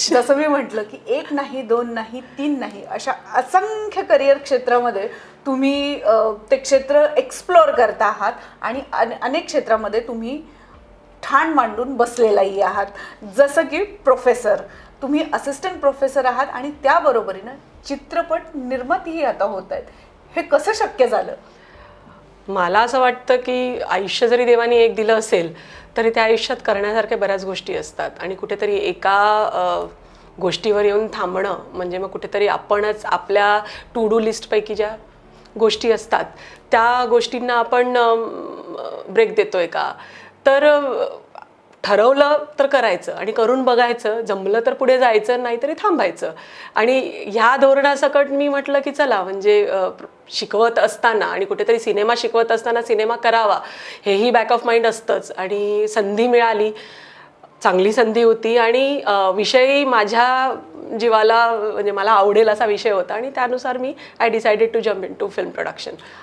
जसं मी म्हटलं की एक नाही दोन नाही तीन नाही अशा असंख्य करिअर क्षेत्रामध्ये तुम्ही ते क्षेत्र एक्सप्लोअर करता आहात आणि अने- अनेक क्षेत्रामध्ये तुम्ही ठाण मांडून बसलेलाही आहात. जसं की प्रोफेसर तुम्ही असिस्टंट प्रोफेसर आहात आणि त्याबरोबरीनं चित्रपट निर्मातीही आता होत आहेत. हे कसं शक्य झालं? मला असं वाटतं की आयुष्य जरी देवाने एक दिलं असेल तरी त्या आयुष्यात करण्यासारख्या बऱ्याच गोष्टी असतात. आणि कुठेतरी एका गोष्टीवर येऊन थांबणं म्हणजे मग कुठेतरी आपणच आपल्या टू डू लिस्टपैकी ज्या गोष्टी असतात त्या गोष्टींना आपण ब्रेक देतोय का? तर ठरवलं तर करायचं आणि करून बघायचं. जमलं तर पुढे जायचं नाहीतरी थांबायचं. आणि ह्या धोरणासकट मी म्हटलं की चला म्हणजे शिकवत असताना आणि कुठेतरी सिनेमा शिकवत असताना सिनेमा करावा हेही बॅक ऑफ माइंड असतंच. आणि संधी मिळाली चांगली संधी होती आणि विषयही माझ्या जीवाला म्हणजे मला आवडेल असा विषय होता आणि त्यानुसार मी I decided to jump into film production